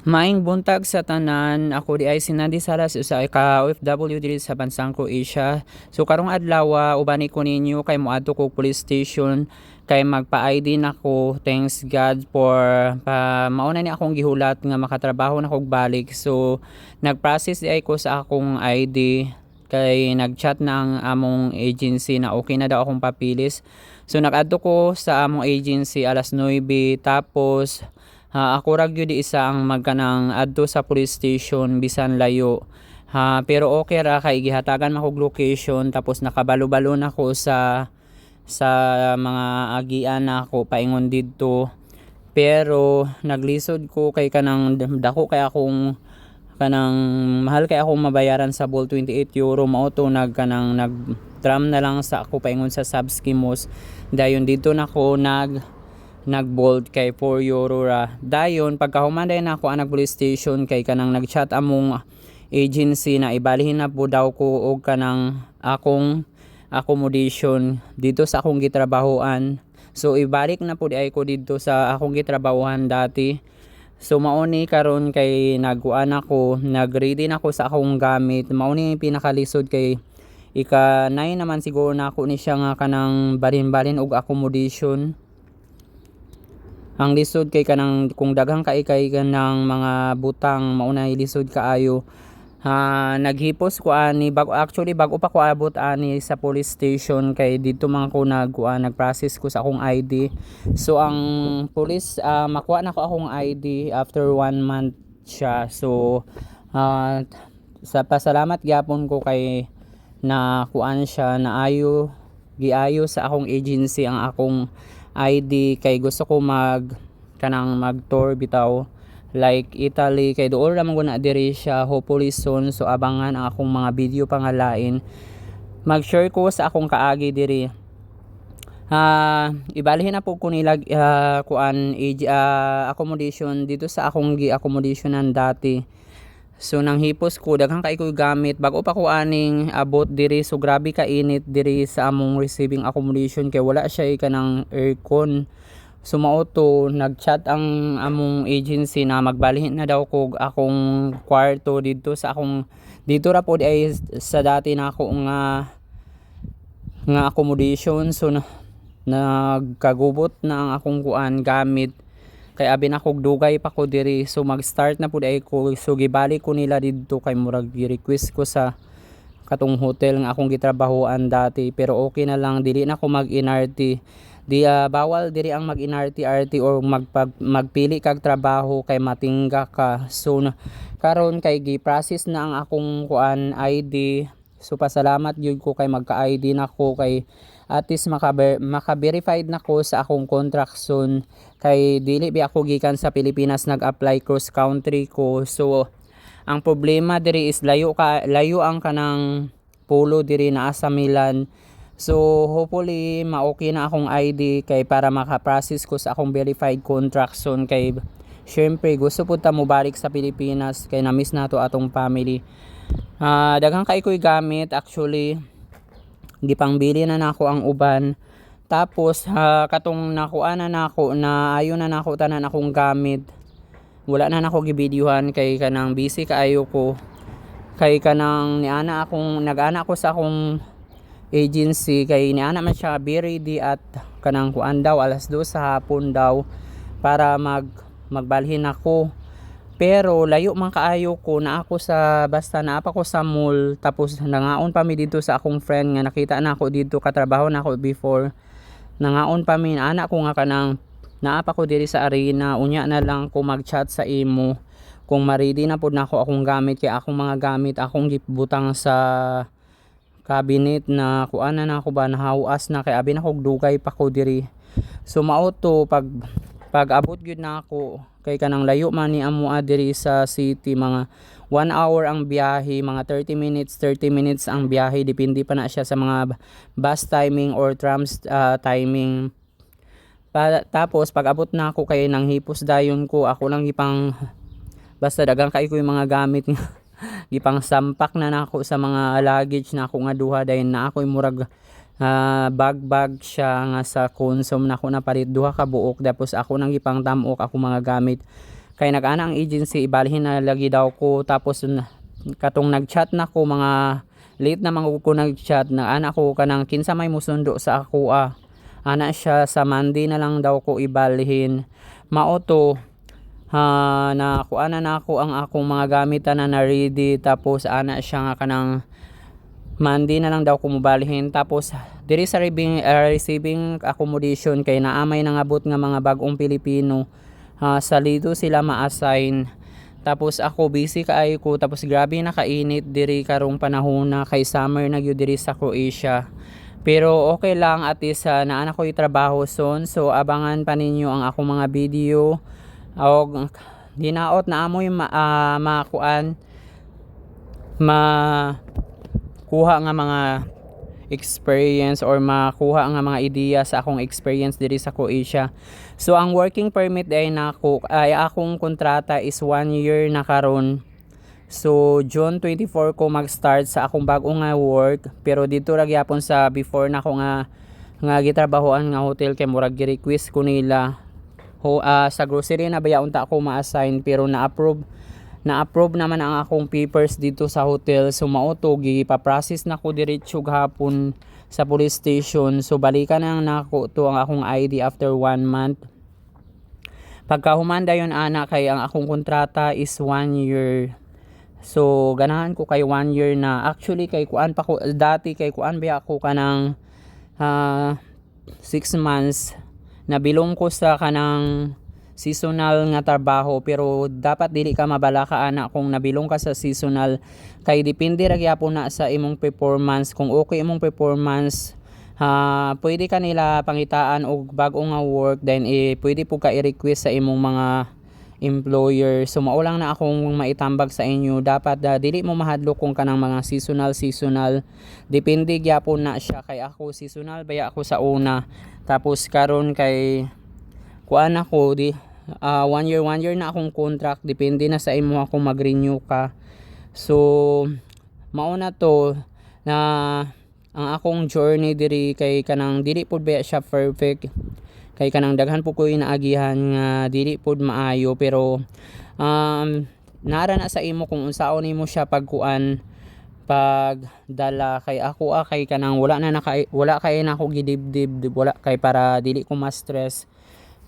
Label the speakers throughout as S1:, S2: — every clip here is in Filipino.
S1: Maing buntag sa tanan, ako di ay sinandi salas sa ka OFW diri sa bansang Croatia. So karong adlaw ubani ko ninyo kay moadto ko police station kay magpa-ID nako. Thanks God for pa mauna ni akong gihulat nga makatrabaho na kog balik. So nag-process di ay ko sa akong ID kay nag-chat na ang among agency na okay na daw akong papilis. So nag-adto ko sa among agency alas 9 tapos Ha, ako ra gyud isa ang magkanang adto sa police station bisan layo. Ha, pero okay ra kay gihatagan man location tapos nakabalo-balo na ko sa sa mga agian na ako paingon didto. Pero naglisod ko kay kanang dako kay akong kanang mahal kay akong mabayaran sa ball 28 euro mao to nag kanang nag tram na lang sa ako paingon sa subskimos dayon dito na ko nag nagbold kay 4 euro ra dayon pagkahuman na ako ang police station kay kanang nagchat among agency na ibalihin na po daw ko og kanang akong accommodation dito sa akong gitrabahoan. So ibalik na po di ay ko dito sa akong gitrabahoan dati. So mauni karon kay nagkuan ako nagready na ako sa akong gamit. Mauni pinakalisod kay ika 9 naman siguro na ako ni siya nga kanang balin-balin og accommodation ang lisod kay kanang kung daghang kay kay kanang mga butang mauna lisod kaayo ha naghipos ko ani bago actually bago pa ko abot ani sa police station kay dito man ko nagkuan nagprocess ko sa akong ID so ang police uh, makuha na ko akong ID after one month siya. So uh, sa pasalamat gyapon ko kay na kuan siya na ayo giayo sa akong agency ang akong ID kay gusto ko mag kanang mag tour bitaw. Like Italy kay dool ra man guna diri siya. Hopefully soon. So abangan ang akong mga video pangalain. Mag-share ko sa akong kaagi diri. Uh, ibalihin na po ko nila uh, kuan age, uh, accommodation. Dito sa akong gi accommodationan dati So nang hipos ko daghang kay ko gamit. Bago pa ko aning abot diri. So grabe ka init diri sa among receiving accommodation kay wala siya kanang aircon. So mauto nagchat ang among agency na magbalihin na daw ko akong kwarto dito sa akong dito ra po ay sa dati na ako nga nga accommodation. So na, nagkagubot na ang akong kuan gamit kay abi na kog dugay pa ko diri. So mag start na pud ay ko. So gibalik ko nila didto kay murag gi-request ko sa katong hotel nga akong gitrabahoan dati. Pero okay na lang. Dili na ko mag NRT di uh, bawal diri ang mag NRT RT or magpag, magpili kag trabaho kay matingga ka. So karon kay gi-process na ang akong kuan ID so pasalamat gyud ko kay magka-ID na ko kay at least maka-verified na ko sa akong contract. Soon kay dili bi ako gikan sa Pilipinas nag-apply cross country ko. So ang problema diri is layo ka layo ang kanang polo diri naa sa Milan. So hopefully ma-okay na akong ID kay para maka-process ko sa akong verified contract soon kay syempre gusto pud ta mo balik sa Pilipinas kay na-miss nato atong family. Uh, daghang kay ko'y gamit actually gipangbili na nako ang uban tapos uh, katong nakuha na nako na ayo na nako tanan akong gamit. Wala na nako gibidyuhan kay kanang busy kaayo ko. Kay kanang niana akong nagana ko sa akong agency kay niana man siya be ready at kanang kuan daw alas 2 sa hapon daw para mag magbalhin ako. Pero layo man kaayo ko na ako sa basta na pa ko sa mall. Tapos nangaon pa mi dito sa akong friend nga nakita na ako dito katrabaho na ako before. Nangaon pa mi anak ko nga kanang naapa ko diri sa arena unya na lang ko mag-chat sa imo kung maridi na pud nako akong gamit kay akong mga gamit akong gibutang sa cabinet na kuan na nako ba nahawas na kay abi na kog dugay pa ko diri. So mao to pag pag abot gyud na ako kay kanang layo man ni amo diri sa city mga 1 hour ang biyahe mga 30 minutes 30 minutes ang biyahe. Depende pa na siya sa mga bus timing or trams uh, timing. Pa, tapos pag abot na ako kay nang hipos dayon ko ako lang ipang basta dagang kay ko yung mga gamit gipang sampak na nako sa mga luggage na ako nga duha dayon na ako murag uh, bag-bag siya nga sa consume. Na ako na palit duha ka buok. Tapos ako nang ipang tamok ako mga gamit. Kay nag-ana ang agency ibalhin na lagi daw ko. Tapos katong nag-chat na ko mga late na mga ko nag-chat na ana ko kanang kinsa may musundo sa ako ah? Ana siya sa Monday na lang daw ko ibalhin. Maoto ha na kuana na ako ang akong mga gamit na na ready. Tapos ana siya nga kanang Monday na lang daw ko mobalhin tapos diri sa receiving, uh, receiving accommodation kay naamay nangabot nga mga bagong Pilipino. Ha sa Lido sila ma-assign. Tapos ako busy kaayo ko. Tapos grabe na kainit diri karong panahon na kay summer na gyud diri sa Croatia. Pero okay lang at least uh, naana ko trabaho son so abangan pa ninyo ang akong mga video. O dinaot na amoy ma, ah, makuan ma kuha nga mga experience or makuha nga mga ideya sa akong experience diri sa Croatia. So ang working permit ay nako ay akong kontrata is one year na karon. So June 24 ko mag-start sa akong bag-o nga work pero dito ra gyapon sa before na ko nga nga gitrabahoan nga hotel kay murag gi-request ko nila ho ah, sa grocery na bayaon ta ako ma-assign pero na-approve na-approve naman ang akong papers dito sa hotel. So mauto gipa-process na ko diretso gahapon sa police station. So balikan na nako ang akong ID after one month. Pagka humanda yon ana kay ang akong kontrata is one year. So ganahan ko kay one year na. Actually kay kuan pa ko dati kay kuan ba ako kanang ah, six months. Nabilong ko sa kanang seasonal nga trabaho pero dapat dili ka mabala ka ana kung nabilong ka sa seasonal. Kay depende ra gyapon na sa imong performance. Kung okay imong performance ha pwede ka nila pangitaan og bag-o nga work then eh, pwede po ka i-request sa imong mga employer. So mao lang na akong maitambag sa inyo. Dapat ah, dili mo mahadlok kung kanang mga seasonal seasonal. Depende gyapon na siya. Kay ako seasonal baya ako sa una? Tapos karon kay kuan ako di ah, one year one year na akong contract. Depende na sa imo ako mag-renew ka. So mao na to na ang akong journey diri kay kanang dili pud ba siya perfect. Kay kanang daghan po ko inaagihan nga dili pud maayo. Pero um nara na sa imo kung unsaon nimo siya pagkuan pagdala. Kay ako ah kay kanang wala na naka, wala kay na ako gidibdib wala kay para dili ko ma-stress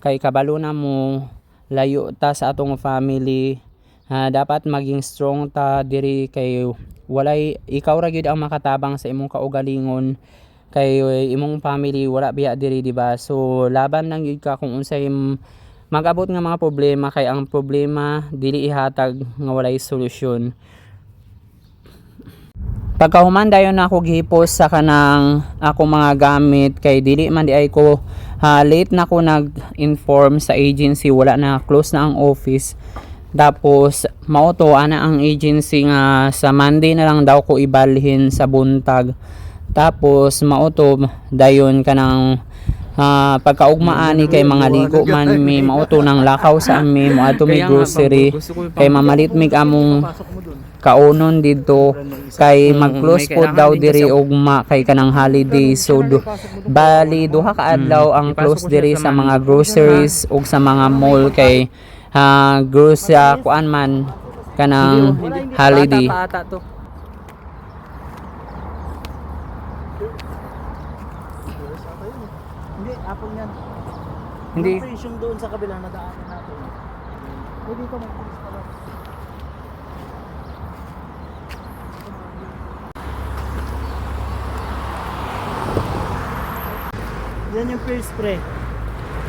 S1: kay kabalo na mo layo ta sa atong family. Ha, dapat maging strong ta diri kay walay ikaw ra gyud ang makatabang sa imong kaugalingon. Kay imong family wala biya diri di ba? So laban lang gyud ka kung unsay mag-abot nga mga problema kay ang problema dili ihatag nga walay solusyon. Pagkahuman dayon ako gihipos sa kanang ako mga gamit kay dili man di ay ko ha, late na ko nag-inform sa agency. Wala na close na ang office. Tapos mauto ana ang agency nga sa Monday na lang daw ko ibalhin sa buntag. Tapos mauto dayon kanang ah, pagkaugmaani kay mga ligo man mi mauto nang lakaw sa ami mo ato mi grocery. kay mamalit mig among kaunon dito. Kay mag-close po daw diri ugma kay kanang holiday. So du- bali duha ka adlaw ang close diri sa mga groceries. ug sa mga mall kay ha grocery kuan man kanang holiday
S2: Hindi, apple yan.
S1: Hindi
S2: Yung yung doon sa kabila na daanan natin. Pwede dito mag-fish pala. Yan yung first spray.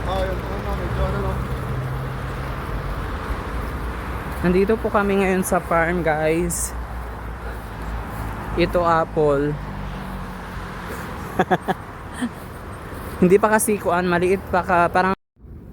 S3: Ah, yun. Ano, medyo ano, no?
S1: Nandito po kami ngayon sa farm guys. Ito apple. Hindi pa kasi kuan maliit pa ka parang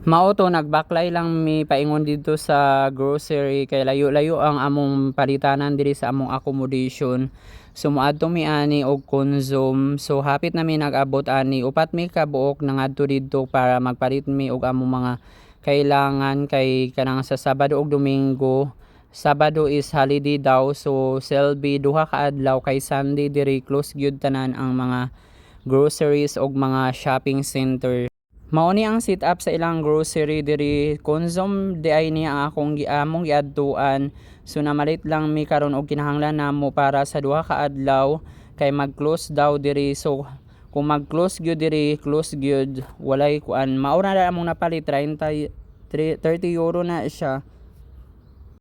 S1: Mauto nagbaklay lang mi paingon dito sa grocery kay layo-layo ang among palitanan diri sa among accommodation. So moadto mi ani og consume. So hapit na mi nag-abot ani upat mi ka buok nangadto didto para magpalit mi og among mga kailangan kay kanang sa Sabado ug Domingo. Sabado is holiday daw so selby duha ka adlaw kay Sunday diri close gyud tanan ang mga groceries og mga shopping center. Mauni ang sit up sa ilang grocery diri. Konsom di ay niya ang akong giamong giadtuan so namalit lang mi karon og kinahanglan namo para sa duha ka adlaw kay mag-close daw diri. So kung mag-close gyud diri close gyud walay kuan. Maura na among napalit 30 30 euro na siya